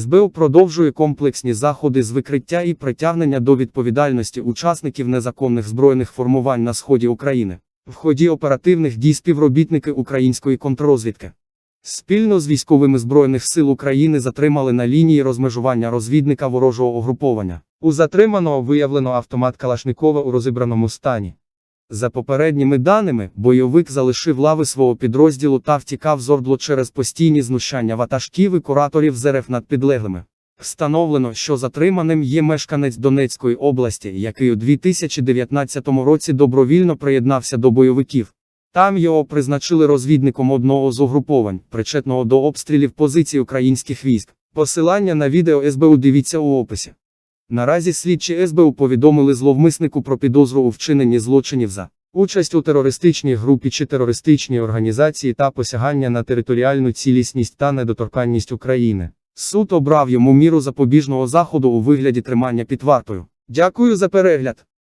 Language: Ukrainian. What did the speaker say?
СБУ продовжує комплексні заходи з викриття і притягнення до відповідальності учасників незаконних збройних формувань на сході України. В ході оперативних дій співробітники української контррозвідки спільно з військовими збройних сил України затримали на лінії розмежування розвідника ворожого угруповання. У затриманого виявлено автомат Калашникова у розібраному стані. За попередніми даними, бойовик залишив лави свого підрозділу та втікав з Ордло через постійні знущання ватажків і кураторів ЗРФ над підлеглими. Встановлено, що затриманим є мешканець Донецької області, який у 2019 році добровільно приєднався до бойовиків. Там його призначили розвідником одного з угруповань, причетного до обстрілів позицій українських військ. Посилання на відео СБУ дивіться у описі. Наразі слідчі СБУ повідомили зловмиснику про підозру у вчиненні злочинів за участь у терористичній групі чи терористичній організації та посягання на територіальну цілісність та недоторканність України. Суд обрав йому міру запобіжного заходу у вигляді тримання під вартою. Дякую за перегляд.